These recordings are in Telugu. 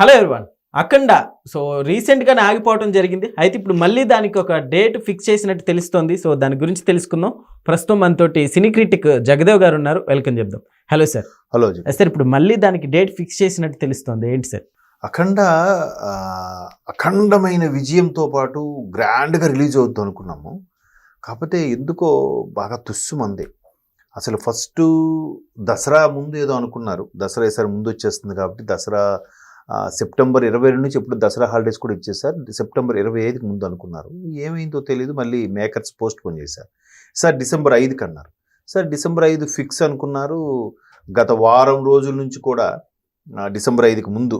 హలో ఎవరివన్ అఖండ. సో రీసెంట్గానే ఆగిపోవడం జరిగింది. అయితే ఇప్పుడు మళ్ళీ దానికి ఒక డేట్ ఫిక్స్ చేసినట్టు తెలుస్తోంది. సో దాని గురించి తెలుసుకుందాం. ప్రస్తుతం మనతోటి సినీ క్రిటిక్ జగదేవ్ గారు ఉన్నారు. వెల్కమ్ చెప్దాం. Hello sir. హలో. సార్ ఇప్పుడు మళ్ళీ దానికి డేట్ ఫిక్స్ చేసినట్టు తెలుస్తోంది. ఏంటి సార్? అఖండ అఖండమైన విజయంతో పాటు గ్రాండ్గా రిలీజ్ అవుద్దాం అనుకున్నాము. కాకపోతే ఎందుకో బాగా తుస్సుమంది. అసలు ఫస్ట్ దసరా ముందు ఏదో అనుకున్నారు. దసరా ఈసారి ముందు వచ్చేస్తుంది కాబట్టి దసరా సెప్టెంబర్ ఇరవై రెండు నుంచి ఎప్పుడు దసరా హాలిడేస్ కూడా ఇచ్చేసారు సెప్టెంబర్ ఇరవై ఐదుకి ముందు అనుకున్నారు. ఏమైందో తెలియదు మళ్ళీ మేకర్స్ పోస్ట్ పోన్ చేశారు. సార్ డిసెంబర్ ఐదుకి అన్నారు సార్ డిసెంబర్ ఐదు ఫిక్స్ అనుకున్నారు. గత వారం రోజుల నుంచి కూడా డిసెంబర్ ఐదుకి ముందు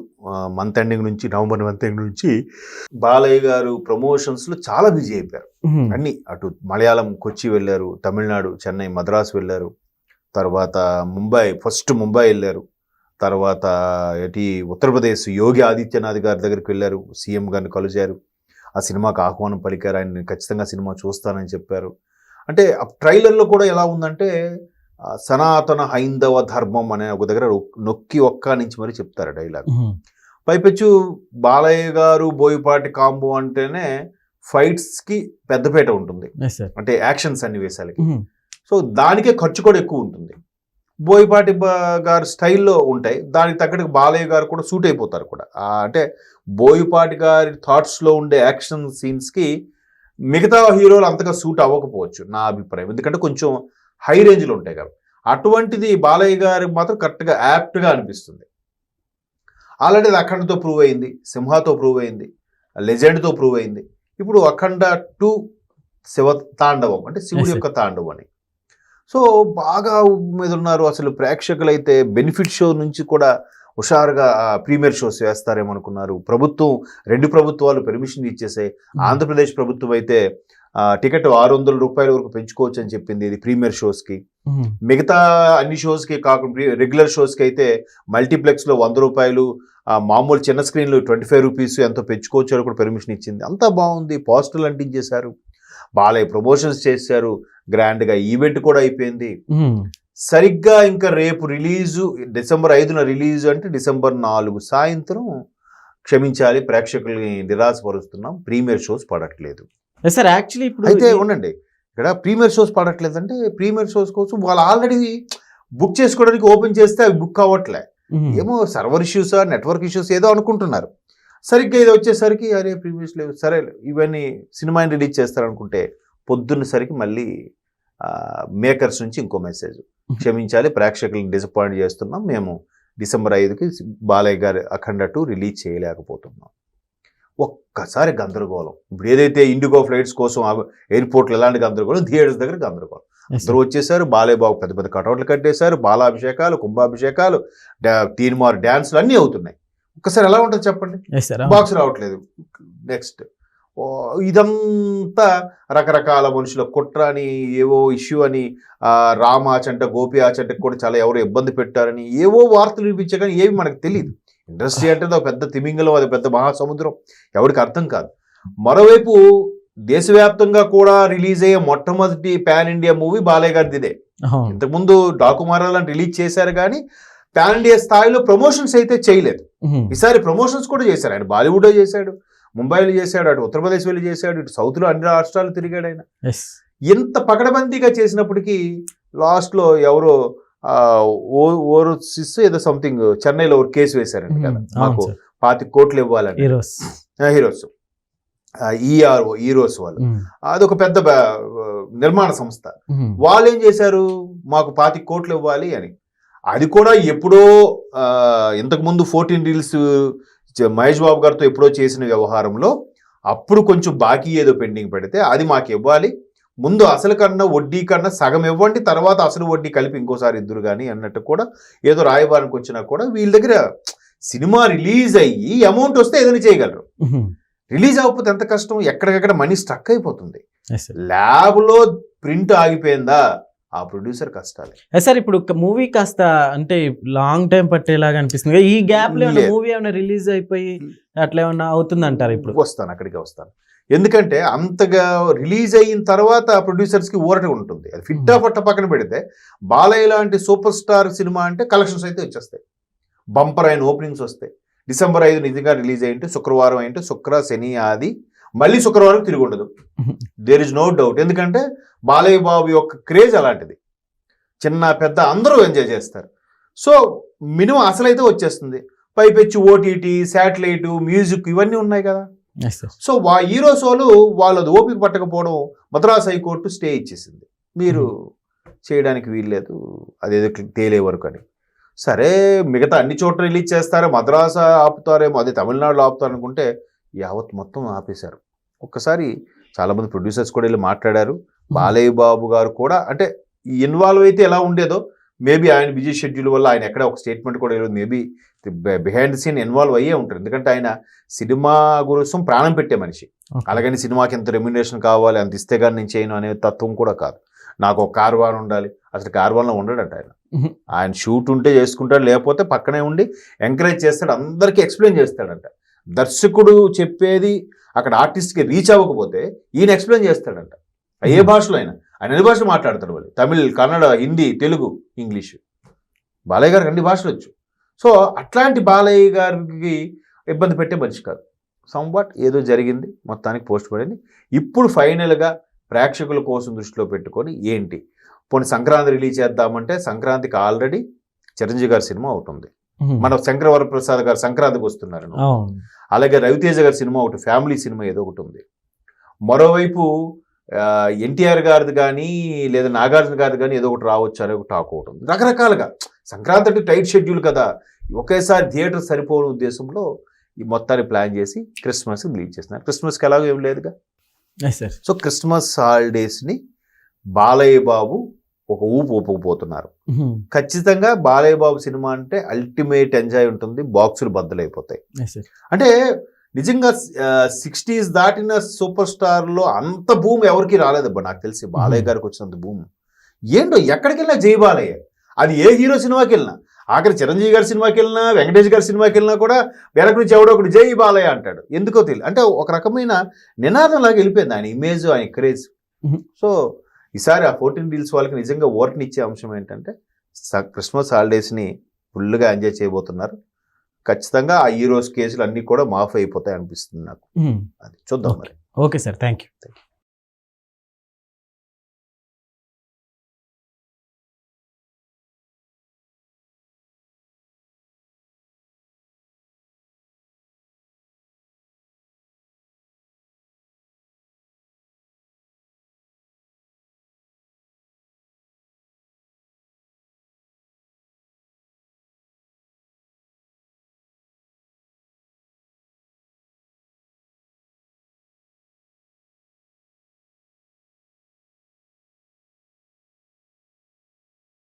మంత్ ఎండింగ్ నుంచి నవంబర్ మంత్ ఎండింగ్ నుంచి బాలయ్య గారు ప్రమోషన్స్లో చాలా బిజీ అయిపోయారు. అన్ని అటు మలయాళం కొచ్చి వెళ్ళారు తమిళనాడు చెన్నై మద్రాసు వెళ్ళారు. తర్వాత ముంబై ఫస్ట్ ముంబై వెళ్ళారు. తర్వాత ఎటి ఉత్తరప్రదేశ్ యోగి ఆదిత్యనాథ్ గారి దగ్గరికి వెళ్ళారు సీఎం గారిని కలిశారు. ఆ సినిమాకి ఆహ్వానం పలికారు ఆయన నేను ఖచ్చితంగా సినిమా చూస్తానని చెప్పారు. అంటే ఆ ట్రైలర్లో కూడా ఎలా ఉందంటే సనాతన హైందవ ధర్మం అనే ఒక దగ్గర నొక్కి ఒక్క నుంచి మరి చెప్తారు డైలాగ్. పైపెచ్చు బాలయ్య గారు బోయపాటి కాంబో అంటేనే ఫైట్స్కి పెద్దపేట ఉంటుంది. అంటే యాక్షన్ సన్నివేశాలకి. సో దానికే ఖర్చు కూడా ఎక్కువ ఉంటుంది. బోయపాటి బా- గారి స్టైల్లో ఉంటాయి. దానికి తగ్గట్టు బాలయ్య గారు కూడా సూట్ అయిపోతారు కూడా. అంటే బోయపాటి గారి థాట్స్లో ఉండే యాక్షన్ సీన్స్కి మిగతా హీరోలు అంతగా సూట్ అవ్వకపోవచ్చు నా అభిప్రాయం. ఎందుకంటే కొంచెం హై రేంజ్లో ఉంటాయి కాబట్టి. అటువంటిది బాలయ్య గారికి మాత్రం కరెక్ట్గా యాప్ట్గా అనిపిస్తుంది. ఆల్రెడీ అది అఖండతో ప్రూవ్ అయింది సింహాతో ప్రూవ్ అయింది లెజెండ్తో ప్రూవ్ అయింది. ఇప్పుడు అఖండ టూ శివ తాండవం అంటే శివుడి. యొక్క తాండవం అని. సో బాగా మీద ఉన్నారు అసలు ప్రేక్షకులైతే బెనిఫిట్ షో నుంచి కూడా హుషారుగా ప్రీమియర్ షోస్ వేస్తారేమో అనుకున్నారు. ప్రభుత్వం రెండు ప్రభుత్వాలు పెర్మిషన్ ఇచ్చేసాయి ఆంధ్రప్రదేశ్ ప్రభుత్వం అయితే టికెట్ ఆరు వందల రూపాయల వరకు పెంచుకోవచ్చు అని చెప్పింది ఇది ప్రీమియర్ షోస్కి. మిగతా అన్ని షోస్కి కాకుండా రెగ్యులర్ షోస్కి అయితే మల్టీప్లెక్స్లో వంద రూపాయలు మామూలు చిన్న స్క్రీన్లు ట్వంటీ ఫైవ్ రూపీస్ ఎంతో పెంచుకోవచ్చు అని కూడా పర్మిషన్ ఇచ్చింది. అంతా బాగుంది. పాజిటివ్ అంటించేశారు. బాలయ్య ప్రమోషన్స్ చేశారు గ్రాండ్గా ఈవెంట్ కూడా అయిపోయింది. సరిగ్గా ఇంకా రేపు రిలీజు డిసెంబర్ ఐదున రిలీజు అంటే డిసెంబర్ నాలుగు సాయంత్రం క్షమించాలి ప్రేక్షకుల్ని నిరాశపరుస్తున్నాం. ప్రీమియర్ షోస్ పడట్లేదు. సార్ యాక్చువల్లీ ఇప్పుడు అయితే ఉండండి. ఇక్కడ ప్రీమియర్ షోస్ పడట్లేదంటే ప్రీమియర్ షోస్ కోసం వాళ్ళు ఆల్రెడీ బుక్ చేసుకోవడానికి ఓపెన్ చేస్తే అవి బుక్ అవ్వట్లే. ఏమో సర్వర్ ఇష్యూస్ నెట్వర్క్ ఇష్యూస్ ఏదో అనుకుంటున్నారు. సరిగ్గా ఇది వచ్చేసరికి అరే ప్రీవియస్ లేవు సరే ఇవన్నీ సినిమాని రిలీజ్ చేస్తారనుకుంటే పొద్దున్న సరికి మళ్ళీ మేకర్స్ నుంచి ఇంకో మెసేజ్. క్షమించాలి ప్రేక్షకులను డిసప్పాయింట్ చేస్తున్నాం. మేము డిసెంబర్ ఐదుకి బాలయ్య గారి అఖండ టూ రిలీజ్ చేయలేకపోతున్నాం. ఒక్కసారి గందరగోళం. ఇప్పుడు ఏదైతే ఇండిగో ఫ్లైట్స్ కోసం ఎయిర్పోర్ట్లు ఎలాంటి గందరగోళం? థియేటర్స్ దగ్గర గందరగోళం. అందరూ వచ్చేసారు బాలయ్య బాబు పెద్ద పెద్ద కటౌట్లు కట్టేశారు బాలాభిషేకాలు కుంభాభిషేకాలు తీన్మార్ డ్యాన్స్లు అన్నీ అవుతున్నాయి. ఒక్కసారి ఎలా ఉంటుంది చెప్పండి. బాక్స్ రావట్లేదు. నెక్స్ట్ ఇదంతా రకరకాల మనుషుల కుట్ర అని ఏవో ఇష్యూ అని ఆ, రామ ఆచంట గోపి ఆచంట కూడా చాలా ఎవరో ఇబ్బంది పెట్టారని ఏవో వార్తలు వినిపించే కానీ ఏవి మనకు తెలియదు ఇండస్ట్రీ అంటే అది ఒక పెద్ద తిమింగలం అది పెద్ద మహాసముద్రం. ఎవరికి అర్థం కాదు. మరోవైపు దేశవ్యాప్తంగా కూడా రిలీజ్ అయ్యే మొట్టమొదటి పాన్ ఇండియా మూవీ బాలయ్య గారిది ఇదే అవును. ఇంతకుముందు డాకుమారాలను రిలీజ్ చేశారు కానీ పాన్ ఇండియా స్థాయిలో ప్రమోషన్స్ అయితే చేయలేదు. ఈసారి ప్రమోషన్స్ కూడా చేశారు ఆయన బాలీవుడ్లో చేశాడు ముంబైలో చేశాడు అటు ఉత్తరప్రదేశ్ వెళ్ళి చేశాడు ఇటు సౌత్లో అన్ని రాష్ట్రాలు తిరిగాడు ఆయన. ఎంత పకడబందీగా చేసినప్పటికీ లాస్ట్లో ఎవరో ఓ ఓరోసిస్ ఏదో సంథింగ్ చెన్నైలో ఒక కేసు వేశారంట కదా. మాకు. పాతి కోట్లు ఇవ్వాలని. హీరోస్. హీరోస్. ఈఆర్ఓ హీరోస్ వాళ్ళు. మ్మ్. అదొక పెద్ద నిర్మాణ సంస్థ. వాళ్ళు ఏం చేశారు? మాకు పాతి కోట్లు ఇవ్వాలి అని. అది కూడా ఎప్పుడో ఇంతకుముందు ఫోర్టీన్ రీల్స్ మహేష్ బాబు గారితో ఎప్పుడో చేసిన వ్యవహారంలో అప్పుడు కొంచెం బాకీ ఏదో పెండింగ్ పెడితే అది మాకు ఇవ్వాలి. ముందు అసలు కన్నా వడ్డీ కన్నా సగం ఇవ్వండి తర్వాత అసలు వడ్డీ కలిపి ఇంకోసారి ఇద్దరు కానీ అన్నట్టు కూడా ఏదో రాయబారానికి వచ్చినా కూడా వీళ్ళ దగ్గర సినిమా రిలీజ్ అయ్యి అమౌంట్ వస్తే ఏదైనా చేయగలరు. రిలీజ్ అవ్వకపోతే ఎంత కష్టం? ఎక్కడికక్కడ మనీ స్టక్ అయిపోతుంది. ల్యాబ్లో ప్రింట్ ఆగిపోయిందా? ఆ ప్రొడ్యూసర్ కష్టాలే. సార్ ఇప్పుడు మూవీ కాస్త అంటే లాంగ్ టైం పట్టేలాగా అనిపిస్తుంది ఈ గ్యాప్లో. మూవీ ఏమైనా రిలీజ్ అయిపోయి అట్లా ఏమన్నా అవుతుంది అంటారు ఇప్పుడు? వస్తాను అక్కడికి వస్తాను. ఎందుకంటే అంతగా రిలీజ్ అయిన తర్వాత ప్రొడ్యూసర్స్కి ఊరట ఉంటుంది. అది ఫిట్టా పట్ట పక్కన పెడితే బాలయ్య లాంటి సూపర్ స్టార్ సినిమా అంటే కలెక్షన్స్ అయితే వచ్చేస్తాయి. బంపర్ అయిన ఓపెనింగ్స్ వస్తాయి. డిసెంబర్ ఐదు నిజంగా రిలీజ్ అయ్యింటే శుక్రవారం అయింటే శుక్ర శని ఆది మళ్ళీ శుక్రవారం తిరిగి ఉండదు. దేర్ ఇస్ నో డౌట్ ఎందుకంటే బాలయ్య బాబు యొక్క క్రేజ్ అలాంటిది. చిన్న పెద్ద అందరూ ఎంజాయ్ చేస్తారు. సో మినిమం అసలైతే వచ్చేస్తుంది. పైపెచ్చి ఓటీటీ శాటిలైట్ మ్యూజిక్ ఇవన్నీ ఉన్నాయి కదా. సో వా హీరో సోలు వాళ్ళది ఓపిక పట్టకపోవడం మద్రాస్ హైకోర్టు స్టే ఇచ్చేసింది. మీరు చేయడానికి వీల్లేదు. అదేదో తేలే వరకు అని. సరే మిగతా అన్ని చోట్ల రిలీజ్ చేస్తారో మద్రాసు ఆపుతారేమో అదే తమిళనాడులో ఆపుతారు అనుకుంటే యావత్ మొత్తం ఆపేశారు. ఒక్కసారి చాలామంది ప్రొడ్యూసర్స్ కూడా వెళ్ళి మాట్లాడారు. బాలయ్య బాబు గారు కూడా అంటే ఇన్వాల్వ్ అయితే ఎలా ఉండేదో మేబీ ఆయన బిజీ షెడ్యూల్ వల్ల ఆయన ఎక్కడ ఒక స్టేట్మెంట్ కూడా లేదు మేబీ బిహైండ్ సీన్ ఇన్వాల్వ్ అయ్యే ఉంటారు ఎందుకంటే ఆయన సినిమా కోసం ప్రాణం పెట్టే మనిషి. అలాగని సినిమాకి ఎంత రెమ్యునేషన్ కావాలి అంత ఇస్తే కానీ నేను చేయను అనే తత్వం కూడా కాదు. నాకు ఒక కార్వాన్ ఉండాలి. అసలు కార్వాన్లో ఉండడంట ఆయన. ఆయన షూట్ ఉంటే చేసుకుంటాడు లేకపోతే పక్కనే ఉండి ఎంకరేజ్ చేస్తాడు అందరికీ ఎక్స్ప్లెయిన్ చేస్తాడంట. దర్శకుడు చెప్పేది అక్కడ ఆర్టిస్ట్కి రీచ్ అవ్వకపోతే ఈయన ఎక్స్ప్లెయిన్ చేస్తాడంట. ఏ. భాషలో అయినా. ఆయన అన్ని భాషలు మాట్లాడతాడు వాళ్ళు తమిళ్ కన్నడ హిందీ తెలుగు ఇంగ్లీష్. బాలయ్య గారికి అన్ని భాషలు వచ్చు. సో అట్లాంటి బాలయ్య గారికి ఇబ్బంది పెట్టే మనిషి కాదు. సంవాట్ ఏదో జరిగింది మొత్తానికి పోస్ట్ పడింది. ఇప్పుడు ఫైనల్గా ప్రేక్షకుల కోసం దృష్టిలో పెట్టుకొని ఏంటి? పోనీ సంక్రాంతి రిలీజ్ చేద్దామంటే సంక్రాంతికి ఆల్రెడీ చిరంజీవి గారి సినిమా ఉంది. మన శంకరవర ప్రసాద్ గారు సంక్రాంతికి వస్తున్నారు. అలాగే రవితేజ గారి సినిమా ఒకటి ఫ్యామిలీ సినిమా ఏదో ఒకటి ఉంది. మరోవైపు ఎన్టీఆర్ గారిది కానీ లేదా నాగార్జున గారిది కానీ ఏదో ఒకటి రావచ్చు అనే ఒక టాక్ ఒకటి ఉంది. రకరకాలుగా. సంక్రాంతి అంటే టైట్ షెడ్యూల్ కదా. ఒకేసారి థియేటర్ సరిపోని ఉద్దేశంలో ఈ మొత్తాన్ని ప్లాన్ చేసి క్రిస్మస్ రిలీజ్ చేస్తున్నారు. క్రిస్మస్కి ఎలాగో ఏం లేదుగా. సో క్రిస్మస్ హాలిడేస్ని బాలయ్య బాబు ఒక ఊపు ఊపుకుపోతున్నారు ఖచ్చితంగా బాలయ్య బాబు సినిమా అంటే అల్టిమేట్ ఎంజాయ్ ఉంటుంది బాక్సులు బద్దలైపోతాయి. అంటే నిజంగా సిక్స్టీస్ దాటిన సూపర్ స్టార్లో అంత భూమి ఎవరికి రాలేదబ్బా నాకు తెలిసి బాలయ్య గారికి వచ్చినంత భూమి. ఏంటో ఎక్కడికి వెళ్ళినా జై బాలయ్య. అది ఏ హీరో సినిమాకి వెళ్ళినా ఆఖరి చిరంజీవి గారి సినిమాకి వెళ్ళినా వెంకటేష్ గారి సినిమాకి వెళ్ళినా కూడా వెనక నుంచి ఎవడో ఒకటి జై బాలయ్య అంటాడు. ఎందుకో తెలియదు అంటే ఒక రకమైన నినాదం లాగా వెళ్ళిపోయింది ఆయన ఇమేజ్ ఆయన క్రేజ్. సో ఈసారి ఆ ఫోర్టీన్ డీల్స్ వాళ్ళకి నిజంగా ఓర్నిచ్చే అంశం ఏంటంటే క్రిస్మస్ హాలిడేస్ని ఫుల్గా ఎంజాయ్ చేయబోతున్నారు. ఖచ్చితంగా ఆ హీరోస్ కేసులు అన్నీ కూడా మాఫ్ అయిపోతాయి అనిపిస్తుంది నాకు అది చూద్దాం మరి. Okay sir. Thank you